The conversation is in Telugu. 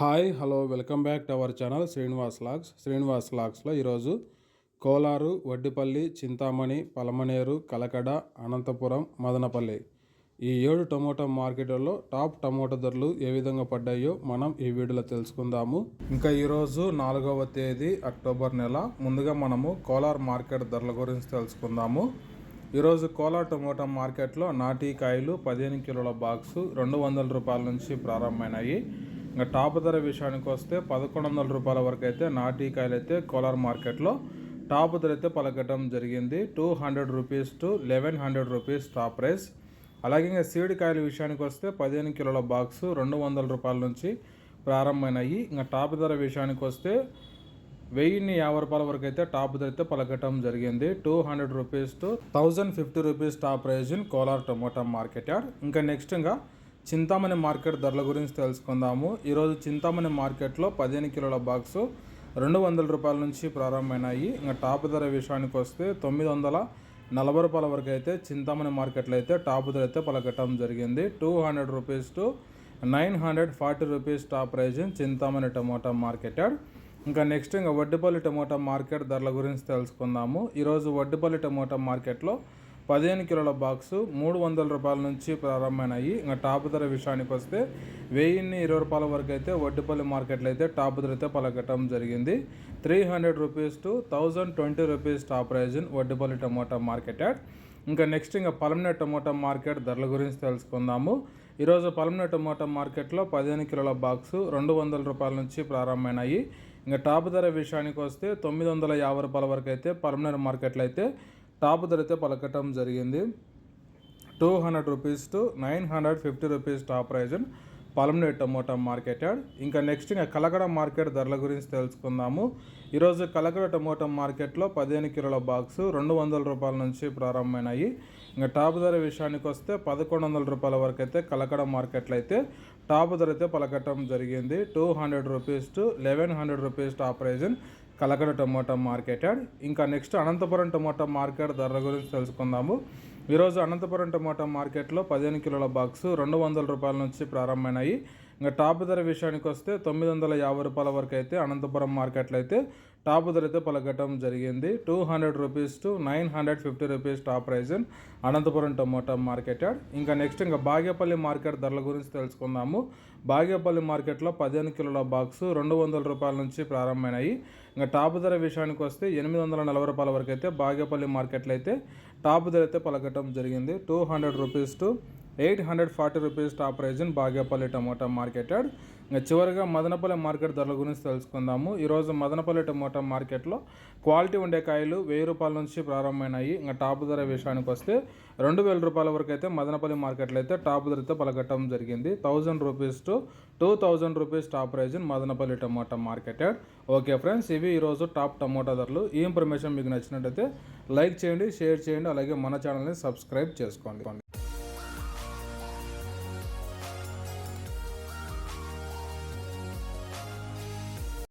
Hi hello welcome back to our channel Srinivas logs. Srinivas లాగ్స్లో ఈరోజు కోలారు వడ్డిపల్లి చింతామణి పలమనేరు కలకడ అనంతపురం మదనపల్లి ఈ ఏడు టమోటా మార్కెట్లలో టాప్ టమోటా ధరలు ఏ విధంగా పడ్డాయో మనం ఈ వీడియోలో తెలుసుకుందాము. ఇంకా ఈరోజు నాలుగవ తేదీ అక్టోబర్ నెల. ముందుగా మనము కోలార్ మార్కెట్ ధరల గురించి తెలుసుకుందాము. ఈరోజు కోలార్ టమోటా మార్కెట్లో నాటి కాయలు పదిహేను కిలోల బాక్సు రెండు వందల రూపాయల నుంచి ప్రారంభమైనాయి. ఇంకా టాప్ ధర విషయానికి వస్తే పదకొండు వందల రూపాయల వరకు అయితే నాటికాయలు అయితే కోలార్ మార్కెట్లో. టాప్ ధర అయితే పలకటం జరిగింది. Two hundred rupees to eleven hundred rupees top price. అలాగే ఇంకా సీడ్ కాయల విషయానికి వస్తే పదిహేను కిలోల బాక్స్ రెండు వందల రూపాయల నుంచి ప్రారంభమైనాయి. ఇంకా టాప్ ధర విషయానికి వస్తే వెయ్యిన్ని యాభై రూపాయల వరకు అయితే టాప్ ధర అయితే పలకటం జరిగింది. Two hundred rupees to thousand fifty rupees top price in Kolar tomato market yard. ఇంకా నెక్స్ట్ ఇంకా చింతామణి మార్కెట్ ధరల గురించి తెలుసుకుందాము. ఈరోజు చింతామణి మార్కెట్లో పదిహేను కిలోల బాక్సు రెండు వందల రూపాయల నుంచి ప్రారంభమైనాయి. ఇంకా టాప్ ధర విషయానికి వస్తే తొమ్మిది వందల నలభై రూపాయల వరకు అయితే చింతామణి మార్కెట్లో అయితే టాప్ ధర అయితే పలకటం జరిగింది. Two hundred rupees to nine hundred forty rupees top price Chintamani tomato market ఇంకా నెక్స్ట్ ఇంకా వడ్డిపల్లి టమోటా మార్కెట్ ధరల గురించి తెలుసుకుందాము. ఈరోజు వడ్డిపల్లి టమోటా మార్కెట్లో పదిహేను కిలోల బాక్సు మూడు వందల రూపాయల నుంచి ప్రారంభమైనాయి. ఇంకా టాప్ ధర విషయానికి వస్తే వెయ్యిన్ని ఇరవై రూపాయల వరకు అయితే వడ్డిపల్లి మార్కెట్లో అయితే టాప్ ధర అయితే పలకటం జరిగింది. Three hundred rupees to thousand twenty rupees top price in Vaddipalli tomato market yard. ఇంకా నెక్స్ట్ ఇంకా పలమనే టమోటా మార్కెట్ ధరల గురించి తెలుసుకుందాము. ఈరోజు పలమనే టమోటా మార్కెట్లో పదిహేను కిలోల బాక్సు రెండు వందల రూపాయల నుంచి ప్రారంభమైనాయి. ఇంకా టాప్ ధర విషయానికి వస్తే తొమ్మిది వందల యాభై రూపాయల వరకు అయితే పలమనేరు మార్కెట్లో అయితే టాప్ ధరైతే పలకటం జరిగింది. Two hundred rupees to nine hundred fifty rupees top price Palamaner tomato market yard. ఇంకా నెక్స్ట్ ఇంకా కలకడ మార్కెట్ ధరల గురించి తెలుసుకుందాము. ఈరోజు కలకడ టమోటా మార్కెట్లో పదిహేను కిలోల బాక్స్ రెండు వందల రూపాయల నుంచి ప్రారంభమైనాయి. ఇంకా టాప్ ధర విషయానికి వస్తే పదకొండు వందల రూపాయల వరకు అయితే కలకడ మార్కెట్లో అయితే టాప్ ధర అయితే పలకటం జరిగింది. Two hundred rupees to eleven hundred rupees top price Kalakada tomato marketed. ఇంకా నెక్స్ట్ అనంతపురం టమోటా మార్కెట్ ధరల గురించి తెలుసుకుందాము. ఈరోజు అనంతపురం టమోటా మార్కెట్లో పదిహేను కిలోల బాక్స్ రెండు వందల రూపాయల నుంచి ప్రారంభమైనాయి. ఇంకా టాప్ ధర విషయానికి వస్తే తొమ్మిది వందల యాభై రూపాయల వరకు అయితే అనంతపురం మార్కెట్లో అయితే టాప్ ధర అయితే పలకటం జరిగింది. Two hundred rupees to nine hundred fifty rupees top price Anantapuram tomato market yard. ఇంకా నెక్స్ట్ ఇంకా బాగేపల్లి మార్కెట్ ధరల గురించి తెలుసుకుందాము. బాగేపల్లి మార్కెట్లో పదిహేను కిలోల బాక్స్ రెండు వందల రూపాయల నుంచి ప్రారంభమైనాయి. ఇంకా టాప్ ధర విషయానికి వస్తే ఎనిమిది వందల నలభై రూపాయల వరకు అయితే బాగేపల్లి మార్కెట్లో అయితే టాప్ ధర అయితే పలకటం జరిగింది. Two hundred rupees to eight hundred forty rupees top price in Bagepalli tomato market yard. ఇంకా చివరిగా మదనపల్లి మార్కెట్ ధరల గురించి తెలుసుకుందాము. ఈరోజు మదనపల్లి టమోటా మార్కెట్లో క్వాలిటీ ఉండే కాయలు వెయ్యి రూపాయల నుంచి ప్రారంభమైనాయి. ఇంకా టాప్ ధర విషయానికి వస్తే రెండు వేల రూపాయల వరకు అయితే మదనపల్లి మార్కెట్లో అయితే టాప్ ధరతో పలకట్టడం జరిగింది. Thousand rupees to two thousand rupees top price in Madanapalle tomato market yard. Okay friends ఇవి ఈరోజు టాప్ టమోటా ధరలు. ఈ ఇన్ఫర్మేషన్ మీకు నచ్చినట్టయితే లైక్ చేయండి షేర్ చేయండి అలాగే మన ఛానల్ని సబ్స్క్రైబ్ చేసుకోండి.